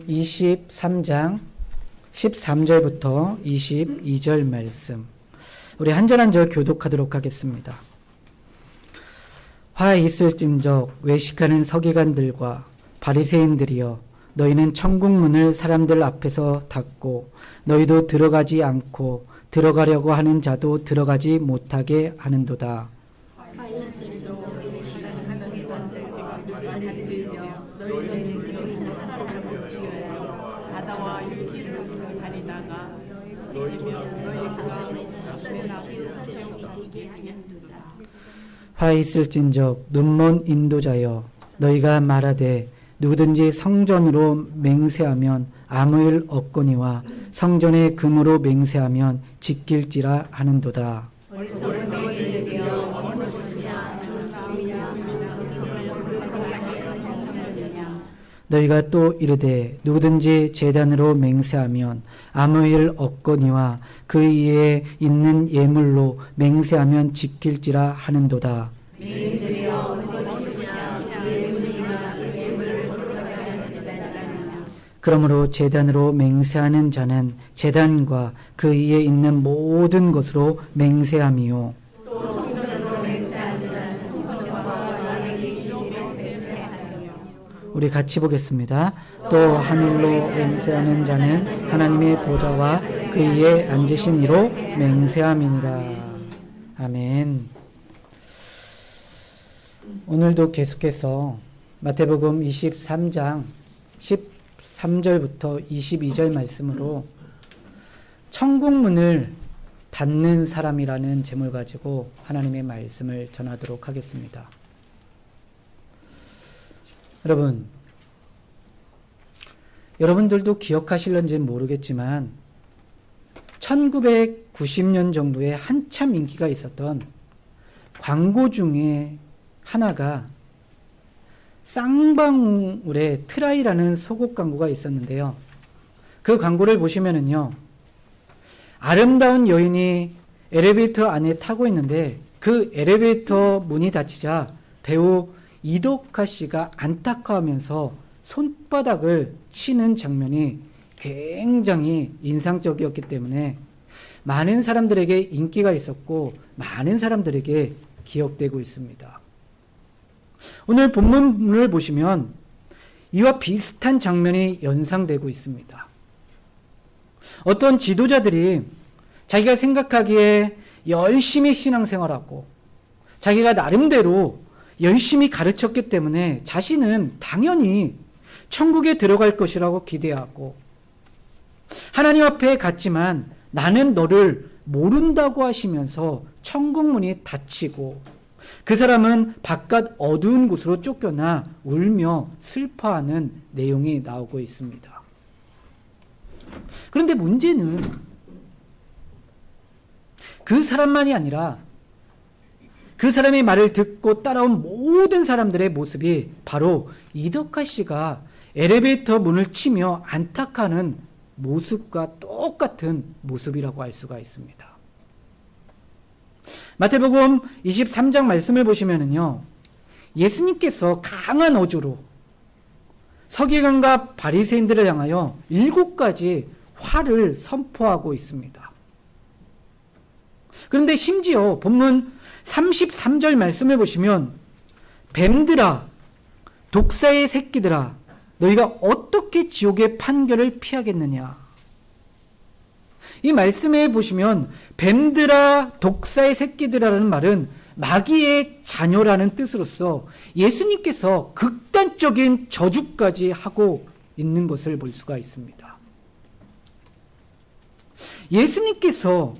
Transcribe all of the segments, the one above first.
23장 13절부터 22절 말씀. 우리 한절 한절 교독하도록 하겠습니다. 화 있을진적 외식하는 서기관들과 바리새인들이여 너희는 천국 문을 사람들 앞에서 닫고 너희도 들어가지 않고 들어가려고 하는 자도 들어가지 못하게 하는도다. 바다와 육지를 두고 다니다가 너희면 너희가 맨 앞에서 세우사시게 하겠도다. 화 있을진적 눈먼 인도자여 너희가 말하되 누구든지 성전으로 맹세하면 아무 일 없거니와 성전의 금으로 맹세하면 지킬지라 하는도다. 너희가 또 이르되 누구든지 재단으로 맹세하면 아무 일 없거니와 그 이에 있는 예물로 맹세하면 지킬지라 하는도다. 그러므로 재단으로 맹세하는 자는 재단과 그 위에 있는 모든 것으로 맹세함이요. 우리 같이 보겠습니다. 또 하늘로 맹세하는 자는 하나님의 보좌와 그 위에 앉으신 이로 맹세함이니라. 아멘. 오늘도 계속해서 마태복음 23장 13절부터 22절 말씀으로 천국문을 닫는 사람이라는 제목을 가지고 하나님의 말씀을 전하도록 하겠습니다. 여러분, 여러분들도 기억하실런지는 모르겠지만 1990년 정도에 한참 인기가 있었던 광고 중에 하나가 쌍방울의 트라이라는 속옷 광고가 있었는데요. 그 광고를 보시면은요. 아름다운 여인이 엘리베이터 안에 타고 있는데 그 엘리베이터 문이 닫히자 배우 이덕화 씨가 안타까워하면서 손바닥을 치는 장면이 굉장히 인상적이었기 때문에 많은 사람들에게 인기가 있었고 많은 사람들에게 기억되고 있습니다. 오늘 본문을 보시면 이와 비슷한 장면이 연상되고 있습니다. 어떤 지도자들이 자기가 생각하기에 열심히 신앙생활하고 자기가 나름대로 열심히 가르쳤기 때문에 자신은 당연히 천국에 들어갈 것이라고 기대하고 하나님 앞에 갔지만 나는 너를 모른다고 하시면서 천국문이 닫히고 그 사람은 바깥 어두운 곳으로 쫓겨나 울며 슬퍼하는 내용이 나오고 있습니다. 그런데 문제는 그 사람만이 아니라 그 사람의 말을 듣고 따라온 모든 사람들의 모습이 바로 이덕화 씨가 엘리베이터 문을 치며 안타까는 모습과 똑같은 모습이라고 할 수가 있습니다. 마태복음 23장 말씀을 보시면은요. 예수님께서 강한 어조로 서기관과 바리새인들을 향하여 일곱 가지 화를 선포하고 있습니다. 그런데 심지어 본문 33절 말씀을 보시면 뱀들아 독사의 새끼들아 너희가 어떻게 지옥의 판결을 피하겠느냐 이 말씀에 보시면 뱀들아 독사의 새끼들아라는 말은 마귀의 자녀라는 뜻으로서 예수님께서 극단적인 저주까지 하고 있는 것을 볼 수가 있습니다. 예수님께서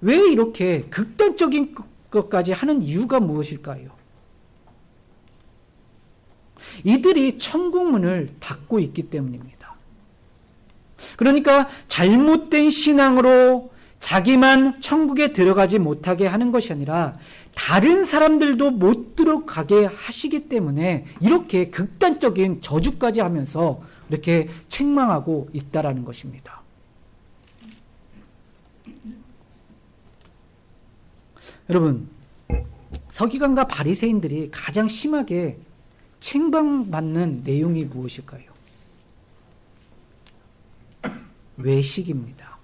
왜 이렇게 극단적인 것까지 하는 이유가 무엇일까요? 이들이 천국문을 닫고 있기 때문입니다. 그러니까 잘못된 신앙으로 자기만 천국에 들어가지 못하게 하는 것이 아니라 다른 사람들도 못 들어가게 하시기 때문에 이렇게 극단적인 저주까지 하면서 이렇게 책망하고 있다라는 것입니다. 여러분, 서기관과 바리새인들이 가장 심하게 책망받는 내용이 무엇일까요? 외식입니다.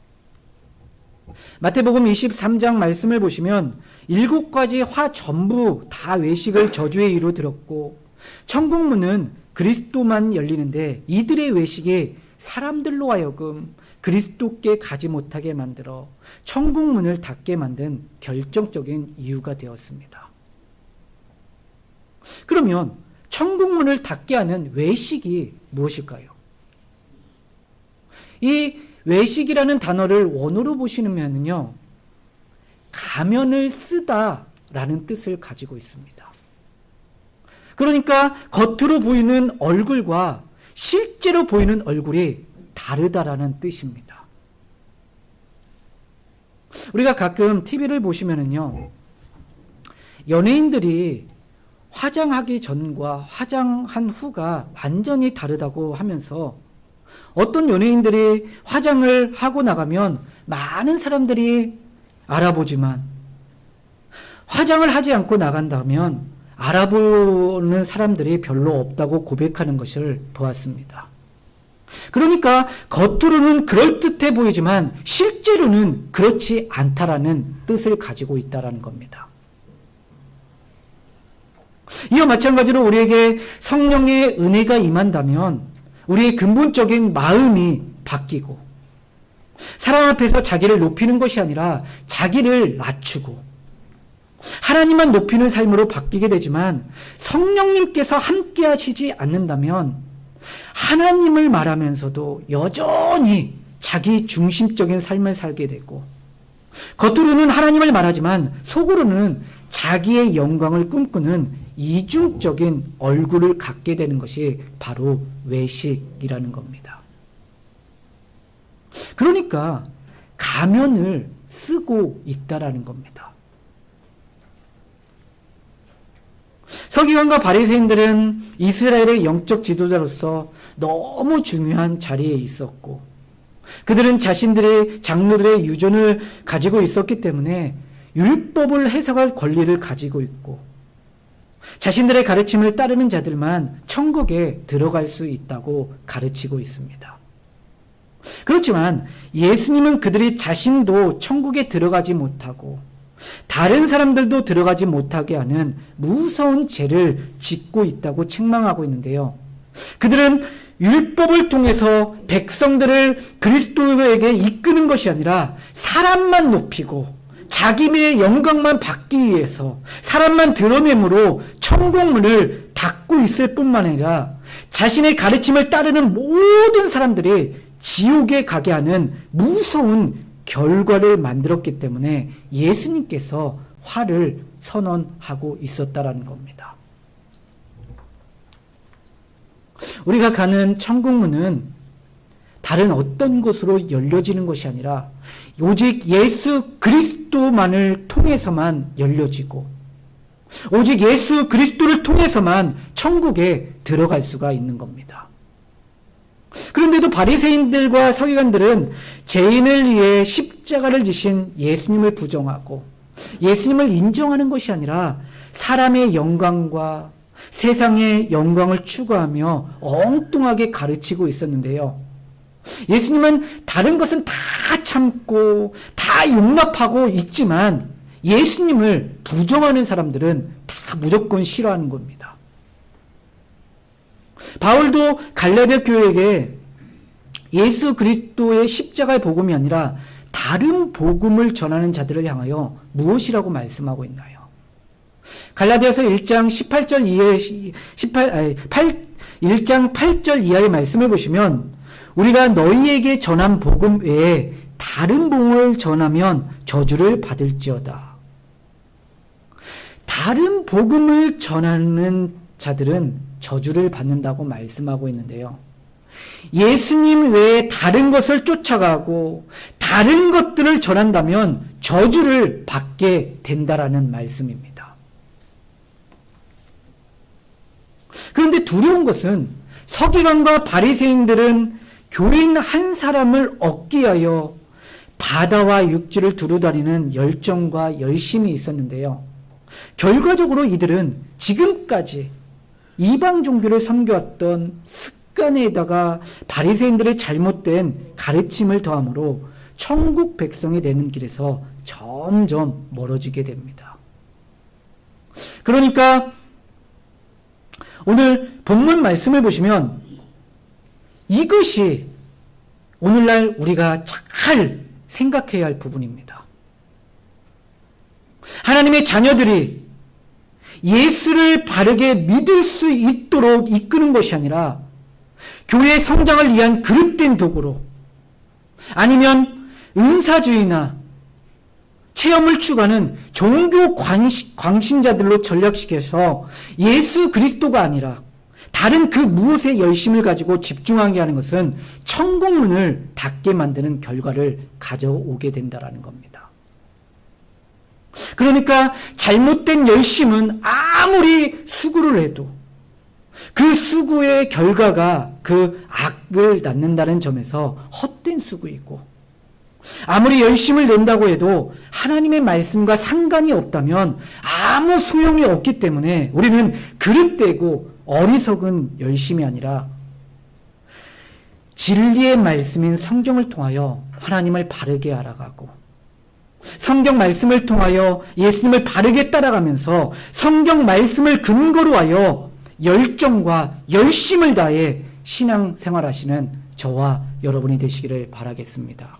마태복음 23장 말씀을 보시면 일곱 가지 화 전부 다 외식을 저주의 이로 들었고 천국문은 그리스도만 열리는데 이들의 외식이 사람들로 하여금 그리스도께 가지 못하게 만들어 천국 문을 닫게 만든 결정적인 이유가 되었습니다. 그러면 천국 문을 닫게 하는 외식이 무엇일까요? 이 외식이라는 단어를 원어로 보시면요. 가면을 쓰다라는 뜻을 가지고 있습니다. 그러니까 겉으로 보이는 얼굴과 실제로 보이는 얼굴이 다르다라는 뜻입니다. 우리가 가끔 TV를 보시면은요. 연예인들이 화장하기 전과 화장한 후가 완전히 다르다고 하면서 어떤 연예인들이 화장을 하고 나가면 많은 사람들이 알아보지만 화장을 하지 않고 나간다면 알아보는 사람들이 별로 없다고 고백하는 것을 보았습니다. 그러니까 겉으로는 그럴듯해 보이지만 실제로는 그렇지 않다라는 뜻을 가지고 있다라는 겁니다. 이와 마찬가지로 우리에게 성령의 은혜가 임한다면 우리의 근본적인 마음이 바뀌고 사람 앞에서 자기를 높이는 것이 아니라 자기를 낮추고 하나님만 높이는 삶으로 바뀌게 되지만 성령님께서 함께 하시지 않는다면 하나님을 말하면서도 여전히 자기 중심적인 삶을 살게 되고 겉으로는 하나님을 말하지만 속으로는 자기의 영광을 꿈꾸는 이중적인 얼굴을 갖게 되는 것이 바로 외식이라는 겁니다. 그러니까 가면을 쓰고 있다라는 겁니다. 서기관과 바리새인들은 이스라엘의 영적 지도자로서 너무 중요한 자리에 있었고 그들은 자신들의 장로들의 유전을 가지고 있었기 때문에 율법을 해석할 권리를 가지고 있고 자신들의 가르침을 따르는 자들만 천국에 들어갈 수 있다고 가르치고 있습니다. 그렇지만 예수님은 그들이 자신도 천국에 들어가지 못하고 다른 사람들도 들어가지 못하게 하는 무서운 죄를 짓고 있다고 책망하고 있는데요. 그들은 율법을 통해서 백성들을 그리스도에게 이끄는 것이 아니라 사람만 높이고 자기의 영광만 받기 위해서 사람만 드러내므로 천국문을 닫고 있을 뿐만 아니라 자신의 가르침을 따르는 모든 사람들이 지옥에 가게 하는 무서운 결과를 만들었기 때문에 예수님께서 화를 선언하고 있었다라는 겁니다. 우리가 가는 천국문은 다른 어떤 것으로 열려지는 것이 아니라 오직 예수 그리스도만을 통해서만 열려지고 오직 예수 그리스도를 통해서만 천국에 들어갈 수가 있는 겁니다. 그런데도 바리새인들과 서기관들은 죄인을 위해 십자가를 지신 예수님을 부정하고 예수님을 인정하는 것이 아니라 사람의 영광과 세상의 영광을 추구하며 엉뚱하게 가르치고 있었는데요. 예수님은 다른 것은 다 참고 다 용납하고 있지만 예수님을 부정하는 사람들은 다 무조건 싫어하는 겁니다. 바울도 갈라디아 교회에게 예수 그리스도의 십자가의 복음이 아니라 다른 복음을 전하는 자들을 향하여 무엇이라고 말씀하고 있나요? 갈라디아서 1장 18절 이하 18 아니, 8 1장 8절 이하의 말씀을 보시면 우리가 너희에게 전한 복음 외에 다른 복음을 전하면 저주를 받을지어다. 다른 복음을 전하는 자들은 저주를 받는다고 말씀하고 있는데요. 예수님 외에 다른 것을 쫓아가고 다른 것들을 전한다면 저주를 받게 된다라는 말씀입니다. 그런데 두려운 것은 서기관과 바리새인들은 교인 한 사람을 얻기 위하여 바다와 육지를 두루다니는 열정과 열심이 있었는데요. 결과적으로 이들은 지금까지 이방 종교를 섬겨왔던 시간에다가 바리새인들의 잘못된 가르침을 더함으로 천국 백성이 되는 길에서 점점 멀어지게 됩니다. 그러니까 오늘 본문 말씀을 보시면 이것이 오늘날 우리가 잘 생각해야 할 부분입니다. 하나님의 자녀들이 예수를 바르게 믿을 수 있도록 이끄는 것이 아니라 교회 성장을 위한 그릇된 도구로 아니면 은사주의나 체험을 추구하는 종교 광시- 광신 자들로 전략시켜서 예수 그리스도가 아니라 다른 그 무엇에 열심을 가지고 집중하게 하는 것은 천국문을 닫게 만드는 결과를 가져오게 된다라는 겁니다. 그러니까 잘못된 열심은 아무리 수구를 해도 그 수구의 결과가 그 악을 낳는다는 점에서 헛된 수구이고 아무리 열심을 낸다고 해도 하나님의 말씀과 상관이 없다면 아무 소용이 없기 때문에 우리는 그릇되고 어리석은 열심이 아니라 진리의 말씀인 성경을 통하여 하나님을 바르게 알아가고 성경 말씀을 통하여 예수님을 바르게 따라가면서 성경 말씀을 근거로 하여 열정과 열심을 다해 신앙 생활하시는 저와 여러분이 되시기를 바라겠습니다.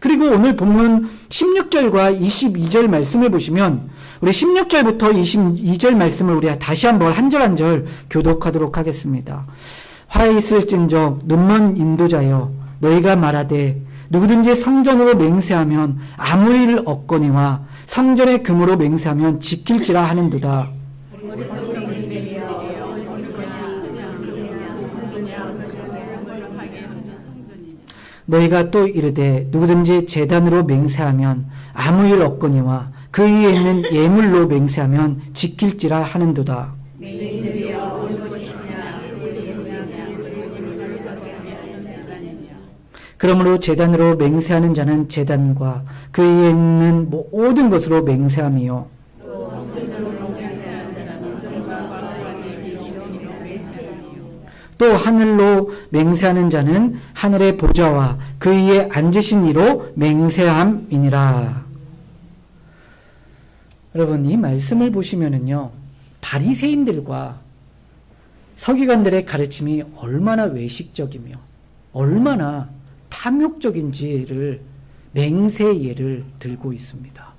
그리고 오늘 본문 16절과 22절 말씀을 보시면 우리 16절부터 22절 말씀을 우리 다시 한번 한 절 한 절 교독하도록 하겠습니다. 화 있을진저 눈먼 인도자여 너희가 말하되 누구든지 성전으로 맹세하면 아무 일 없거니와 성전의 금으로 맹세하면 지킬지라 하는도다. 너희가 또 이르되 누구든지 재단으로 맹세하면 아무 일 없거니와 그 위에 있는 예물로 맹세하면 지킬지라 하는도다. 그러므로 재단으로 맹세하는 자는 재단과 그 위에 있는 모든 것으로 맹세함이요. 또 하늘로 맹세하는 자는 하늘의 보좌와 그 위에 앉으신 이로 맹세함이니라. 여러분 이 말씀을 보시면은요 바리새인들과 서기관들의 가르침이 얼마나 외식적이며 얼마나 탐욕적인지를 맹세 예를 들고 있습니다.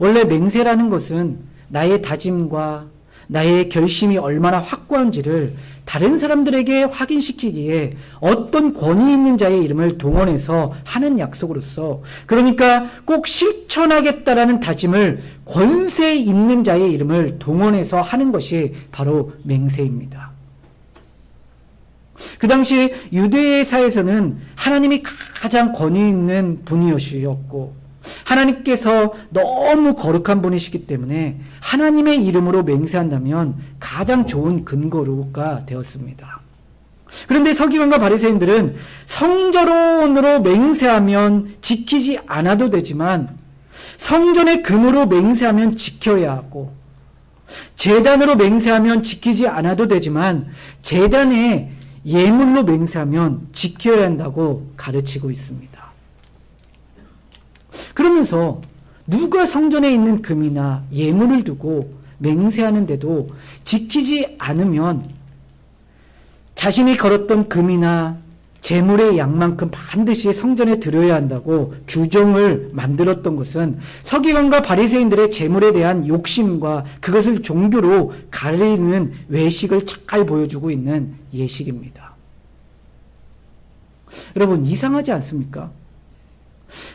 원래 맹세라는 것은 나의 다짐과 나의 결심이 얼마나 확고한지를 다른 사람들에게 확인시키기에 어떤 권위 있는 자의 이름을 동원해서 하는 약속으로서 그러니까 꼭 실천하겠다라는 다짐을 권세 있는 자의 이름을 동원해서 하는 것이 바로 맹세입니다. 그 당시 유대사에서는 하나님이 가장 권위 있는 분이셨고 하나님께서 너무 거룩한 분이시기 때문에 하나님의 이름으로 맹세한다면 가장 좋은 근거로가 되었습니다. 그런데 서기관과 바리새인들은 성전으로 맹세하면 지키지 않아도 되지만 성전의 금으로 맹세하면 지켜야 하고 재단으로 맹세하면 지키지 않아도 되지만 재단에 예물로 맹세하면 지켜야 한다고 가르치고 있습니다. 그러면서 누가 성전에 있는 금이나 예물을 두고 맹세하는데도 지키지 않으면 자신이 걸었던 금이나 재물의 양만큼 반드시 성전에 들여야 한다고 규정을 만들었던 것은 서기관과 바리새인들의 재물에 대한 욕심과 그것을 종교로 가리는 외식을 잘 보여주고 있는 예식입니다. 여러분 이상하지 않습니까?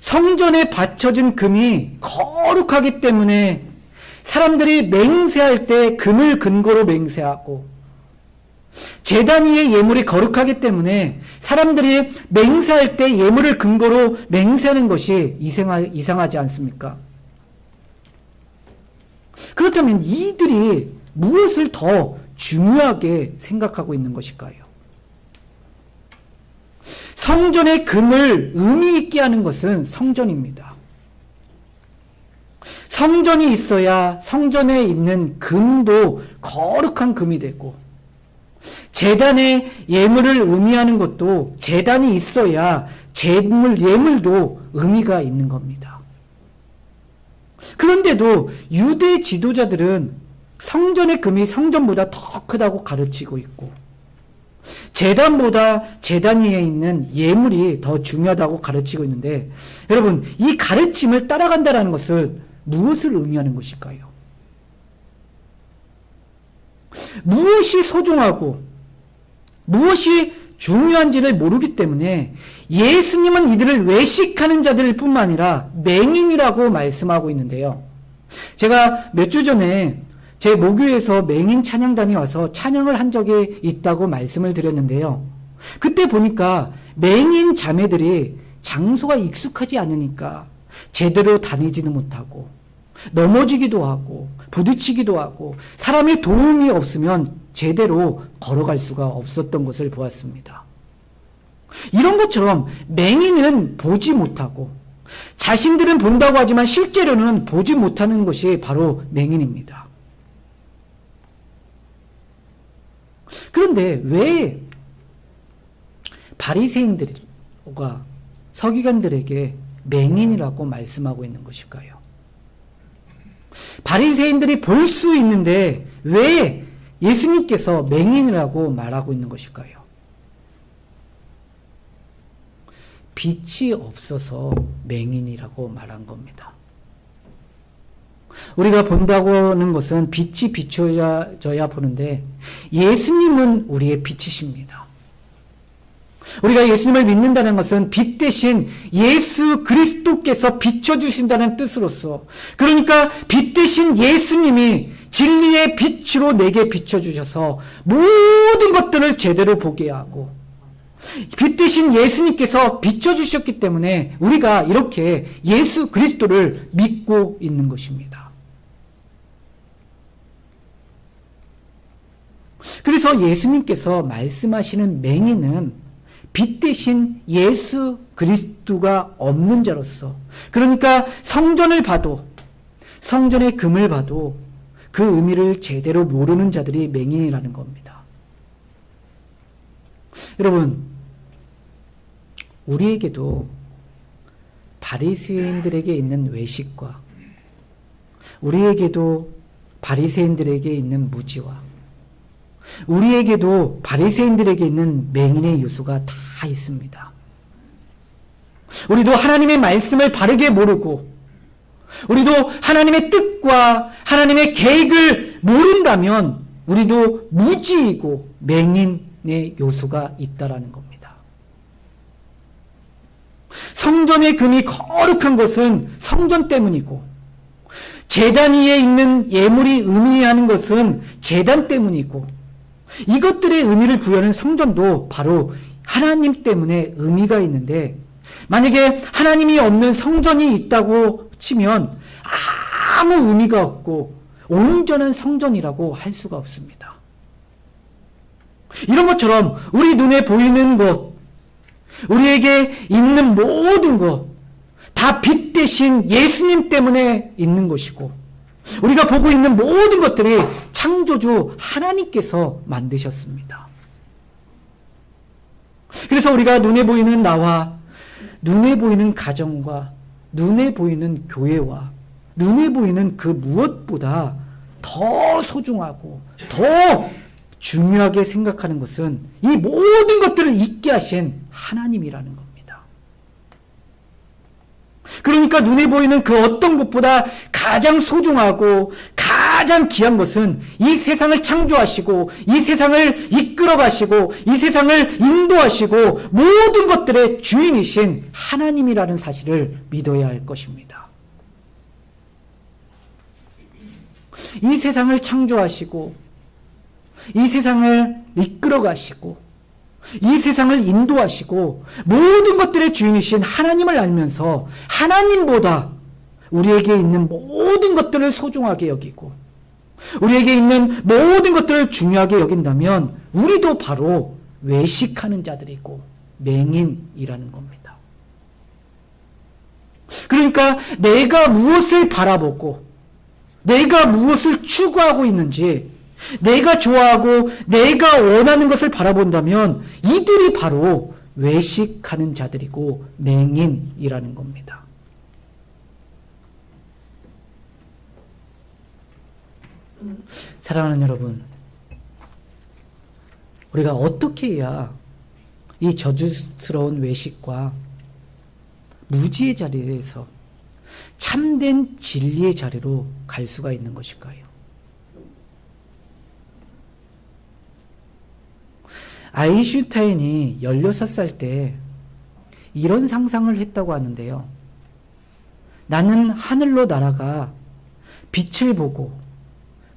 성전에 바쳐진 금이 거룩하기 때문에 사람들이 맹세할 때 금을 근거로 맹세하고 재단 위의 예물이 거룩하기 때문에 사람들이 맹세할 때 예물을 근거로 맹세하는 것이 이상하, 이상하지 않습니까? 그렇다면 이들이 무엇을 더 중요하게 생각하고 있는 것일까요? 성전의 금을 의미 있게 하는 것은 성전입니다. 성전이 있어야 성전에 있는 금도 거룩한 금이 되고 재단의 예물을 의미하는 것도 재단이 있어야 재물, 예물도 의미가 있는 겁니다. 그런데도 유대 지도자들은 성전의 금이 성전보다 더 크다고 가르치고 있고, 재단보다 재단 위에 있는 예물이 더 중요하다고 가르치고 있는데, 여러분, 이 가르침을 따라간다는 것은 무엇을 의미하는 것일까요? 무엇이 소중하고 무엇이 중요한지를 모르기 때문에 예수님은 이들을 외식하는 자들 뿐만 아니라 맹인이라고 말씀하고 있는데요. 제가 몇 주 전에 제 모교에서 맹인 찬양단이 와서 찬양을 한 적이 있다고 말씀을 드렸는데요. 그때 보니까 맹인 자매들이 장소가 익숙하지 않으니까 제대로 다니지는 못하고 넘어지기도 하고 부딪히기도 하고 사람의 도움이 없으면 제대로 걸어갈 수가 없었던 것을 보았습니다. 이런 것처럼 맹인은 보지 못하고 자신들은 본다고 하지만 실제로는 보지 못하는 것이 바로 맹인입니다. 그런데 왜 바리새인들과 서기관들에게 맹인이라고 말씀하고 있는 것일까요? 바리새인들이 볼 수 있는데 왜 예수님께서 맹인이라고 말하고 있는 것일까요? 빛이 없어서 맹인이라고 말한 겁니다. 우리가 본다고 하는 것은 빛이 비춰져야 보는데 예수님은 우리의 빛이십니다. 우리가 예수님을 믿는다는 것은 빛 대신 예수 그리스도께서 비춰주신다는 뜻으로서 그러니까 빛 대신 예수님이 진리의 빛으로 내게 비춰주셔서 모든 것들을 제대로 보게 하고 빛 대신 예수님께서 비춰주셨기 때문에 우리가 이렇게 예수 그리스도를 믿고 있는 것입니다. 그래서 예수님께서 말씀하시는 맹인은 빛 대신 예수 그리스도가 없는 자로서 그러니까 성전을 봐도 성전의 금을 봐도 그 의미를 제대로 모르는 자들이 맹인이라는 겁니다. 여러분 우리에게도 바리새인들에게 있는 외식과 우리에게도 바리새인들에게 있는 무지와 우리에게도 바리새인들에게 있는 맹인의 요소가 다 있습니다. 우리도 하나님의 말씀을 바르게 모르고 우리도 하나님의 뜻과 하나님의 계획을 모른다면 우리도 무지이고 맹인의 요소가 있다라는 겁니다. 성전의 금이 거룩한 것은 성전 때문이고 재단 위에 있는 예물이 의미하는 것은 재단 때문이고 이것들의 의미를 부여하는 성전도 바로 하나님 때문에 의미가 있는데 만약에 하나님이 없는 성전이 있다고 치면 아무 의미가 없고 온전한 성전이라고 할 수가 없습니다. 이런 것처럼 우리 눈에 보이는 것, 우리에게 있는 모든 것, 다 빛 대신 예수님 때문에 있는 것이고, 우리가 보고 있는 모든 것들이 창조주 하나님께서 만드셨습니다. 그래서 우리가 눈에 보이는 나와 눈에 보이는 가정과 눈에 보이는 교회와 눈에 보이는 그 무엇보다 더 소중하고 더 중요하게 생각하는 것은 이 모든 것들을 잊게 하신 하나님이라는 겁니다. 그러니까 눈에 보이는 그 어떤 것보다 가장 소중하고 가장 귀한 것은 이 세상을 창조하시고 이 세상을 이끌어 가시고 이 세상을 인도하시고 모든 것들의 주인이신 하나님이라는 사실을 믿어야 할 것입니다. 이 세상을 창조하시고 이 세상을 이끌어 가시고 이 세상을 인도하시고 모든 것들의 주인이신 하나님을 알면서 하나님보다 우리에게 있는 모든 것들을 소중하게 여기고 우리에게 있는 모든 것들을 중요하게 여긴다면 우리도 바로 외식하는 자들이고 맹인이라는 겁니다. 그러니까 내가 무엇을 바라보고 내가 무엇을 추구하고 있는지 내가 좋아하고 내가 원하는 것을 바라본다면 이들이 바로 외식하는 자들이고 맹인이라는 겁니다. 사랑하는 여러분, 우리가 어떻게 해야 이 저주스러운 외식과 무지의 자리에서 참된 진리의 자리로 갈 수가 있는 것일까요? 아인슈타인이 16살 때 이런 상상을 했다고 하는데요. 나는 하늘로 날아가 빛을 보고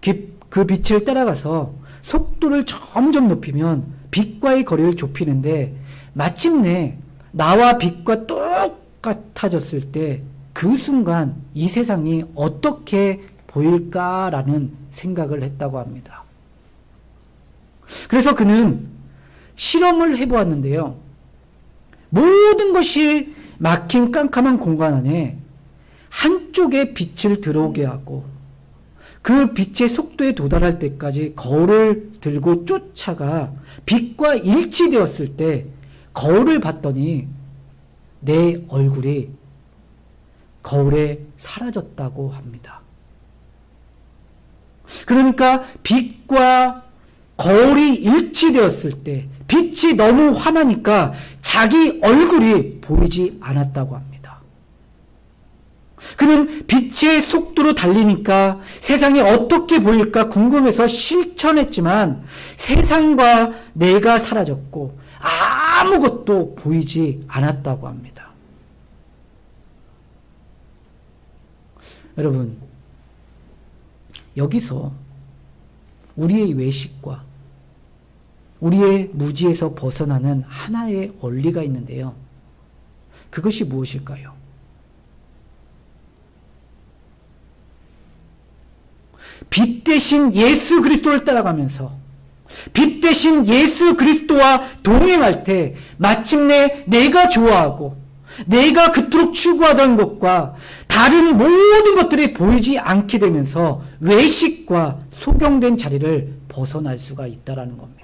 그- 그 빛을 따라가서 속도를 점점 높이면 빛과의 거리를 좁히는데 마침내 나와 빛과 똑같아졌을 때 그 순간 이 세상이 어떻게 보일까라는 생각을 했다고 합니다. 그래서 그는 실험을 해보았는데요. 모든 것이 막힌 깜깜한 공간 안에 한쪽에 빛을 들어오게 하고 그 빛의 속도에 도달할 때까지 거울을 들고 쫓아가 빛과 일치되었을 때 거울을 봤더니 내 얼굴이 거울에 사라졌다고 합니다. 그러니까 빛과 거울이 일치되었을 때 빛이 너무 환하니까 자기 얼굴이 보이지 않았다고 합니다. 그는 빛의 속도로 달리니까 세상이 어떻게 보일까 궁금해서 실천했지만 세상과 내가 사라졌고 아무것도 보이지 않았다고 합니다. 여러분, 여기서 우리의 외식과 우리의 무지에서 벗어나는 하나의 원리가 있는데요. 그것이 무엇일까요? 빛 대신 예수 그리스도를 따라가면서 빛 대신 예수 그리스도와 동행할 때 마침내 내가 좋아하고 내가 그토록 추구하던 것과 다른 모든 것들이 보이지 않게 되면서 외식과 소경된 자리를 벗어날 수가 있다라는 겁니다.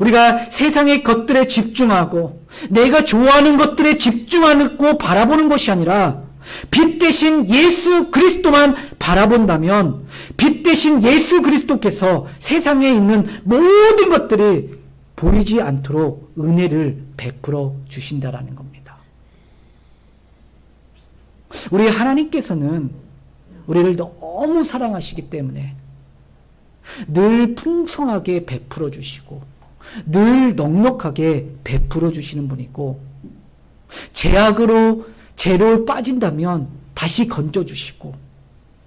우리가 세상의 것들에 집중하고 내가 좋아하는 것들에 집중하고 바라보는 것이 아니라 빛 대신 예수 그리스도만 바라본다면 빛 대신 예수 그리스도께서 세상에 있는 모든 것들이 보이지 않도록 은혜를 베풀어 주신다라는 겁니다. 우리 하나님께서는 우리를 너무 사랑하시기 때문에 늘 풍성하게 베풀어 주시고 늘 넉넉하게 베풀어 주시는 분이고 제약으로 죄로 빠진다면 다시 건져 주시고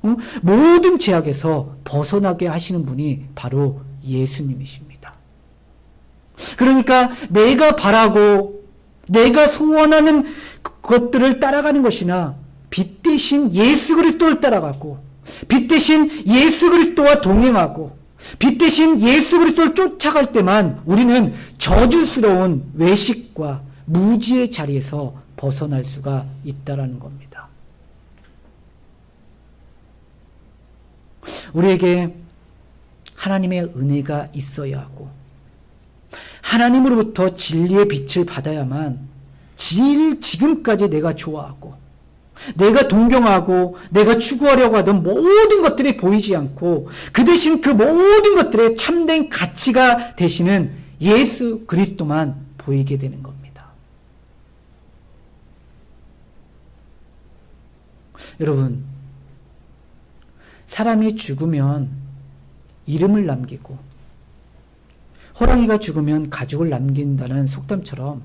어? 모든 죄악에서 벗어나게 하시는 분이 바로 예수님이십니다. 그러니까 내가 바라고 내가 소원하는 것들을 따라가는 것이나 빛 대신 예수 그리스도를 따라가고 빛 대신 예수 그리스도와 동행하고 빛 대신 예수 그리스도를 쫓아갈 때만 우리는 저주스러운 외식과 무지의 자리에서 벗어날 수가 있다라는 겁니다. 우리에게 하나님의 은혜가 있어야 하고 하나님으로부터 진리의 빛을 받아야만 질 지금까지 내가 좋아하고 내가 동경하고 내가 추구하려고 하던 모든 것들이 보이지 않고 그 대신 그 모든 것들의 참된 가치가 되시는 예수 그리스도만 보이게 되는 겁니다. 여러분, 사람이 죽으면 이름을 남기고 호랑이가 죽으면 가죽을 남긴다는 속담처럼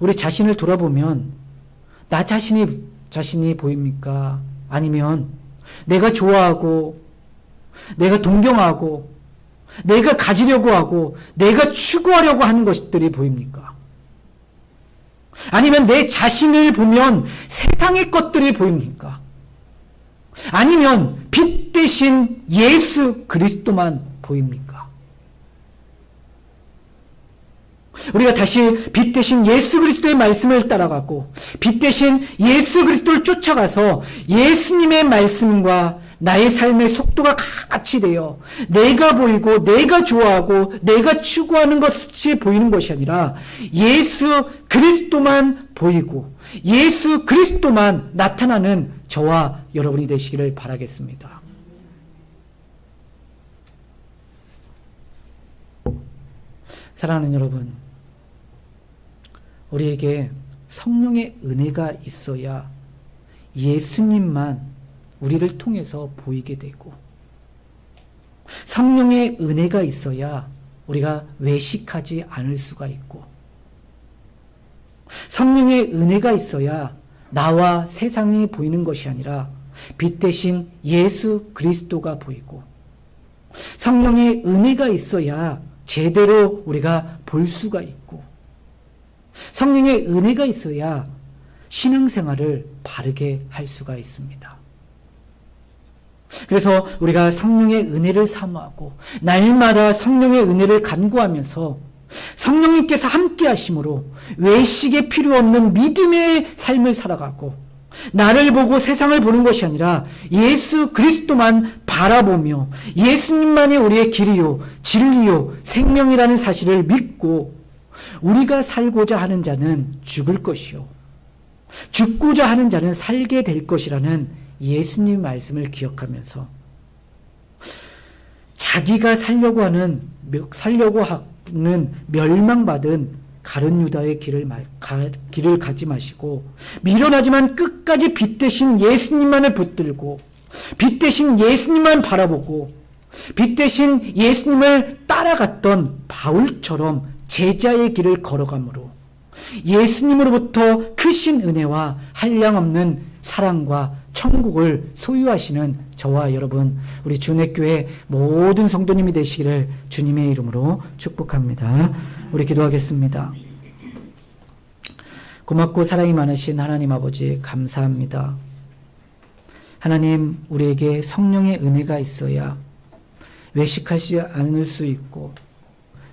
우리 자신을 돌아보면 나 자신이 자신이 보입니까? 아니면 내가 좋아하고 내가 동경하고 내가 가지려고 하고 내가 추구하려고 하는 것들이 보입니까? 아니면 내 자신을 보면 세상의 것들이 보입니까? 아니면 빛 대신 예수 그리스도만 보입니까? 우리가 다시 빛 대신 예수 그리스도의 말씀을 따라가고 빛 대신 예수 그리스도를 쫓아가서 예수님의 말씀과 나의 삶의 속도가 같이 되어 내가 보이고 내가 좋아하고 내가 추구하는 것이 보이는 것이 아니라 예수 그리스도만 보이고 예수 그리스도만 나타나는 저와 여러분이 되시기를 바라겠습니다. 사랑하는 여러분, 우리에게 성령의 은혜가 있어야 예수님만 우리를 통해서 보이게 되고 성령의 은혜가 있어야 우리가 외식하지 않을 수가 있고 성령의 은혜가 있어야 나와 세상이 보이는 것이 아니라 빛 대신 예수 그리스도가 보이고 성령의 은혜가 있어야 제대로 우리가 볼 수가 있고 성령의 은혜가 있어야 신앙생활을 바르게 할 수가 있습니다. 그래서 우리가 성령의 은혜를 사모하고 날마다 성령의 은혜를 간구하면서 성령님께서 함께 하심으로 외식에 필요 없는 믿음의 삶을 살아가고 나를 보고 세상을 보는 것이 아니라 예수 그리스도만 바라보며 예수님만이 우리의 길이요 진리요 생명이라는 사실을 믿고 우리가 살고자 하는 자는 죽을 것이요 죽고자 하는 자는 살게 될 것이라는 예수님 말씀을 기억하면서 자기가 살려고 하는 살려고 하는 멸망받은 가룟 유다의 길을 마- 가, 길을 가지 마시고 미련하지만 끝까지 빛 대신 예수님만을 붙들고 빛 대신 예수님만 바라보고 빛 대신 예수님을 따라갔던 바울처럼 제자의 길을 걸어가므로 예수님으로부터 크신 은혜와 한량없는 사랑과 천국을 소유하시는 저와 여러분 우리 준회교회 모든 성도님이 되시기를 주님의 이름으로 축복합니다. 우리 기도하겠습니다. 고맙고 사랑이 많으신 하나님 아버지 감사합니다. 하나님 우리에게 성령의 은혜가 있어야 외식하지 않을 수 있고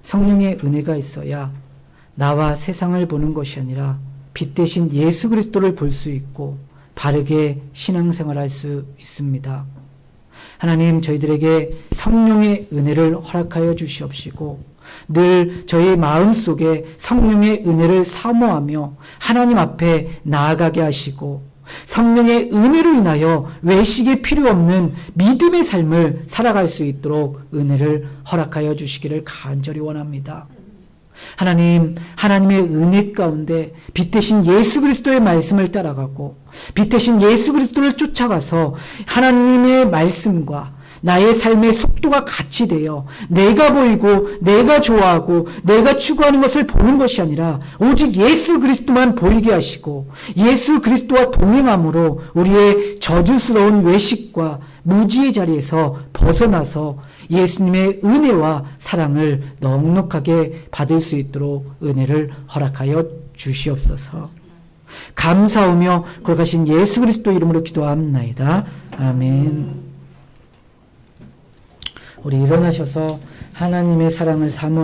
성령의 은혜가 있어야 나와 세상을 보는 것이 아니라 빛 대신 예수 그리스도를 볼 수 있고 바르게 신앙생활 할 수 있습니다. 하나님 저희들에게 성령의 은혜를 허락하여 주시옵시고 늘 저희 마음 속에 성령의 은혜를 사모하며 하나님 앞에 나아가게 하시고 성령의 은혜로 인하여 외식에 필요 없는 믿음의 삶을 살아갈 수 있도록 은혜를 허락하여 주시기를 간절히 원합니다. 하나님, 하나님의 은혜 가운데 빛 대신 예수 그리스도의 말씀을 따라가고 빛 대신 예수 그리스도를 쫓아가서 하나님의 말씀과 나의 삶의 속도가 같이 되어 내가 보이고 내가 좋아하고 내가 추구하는 것을 보는 것이 아니라 오직 예수 그리스도만 보이게 하시고 예수 그리스도와 동행함으로 우리의 저주스러운 외식과 무지의 자리에서 벗어나서 예수님의 은혜와 사랑을 넉넉하게 받을 수 있도록 은혜를 허락하여 주시옵소서. 감사하며 거룩하신 예수 그리스도 이름으로 기도합나이다. 아멘. 우리 일어나셔서 하나님의 사랑을 사모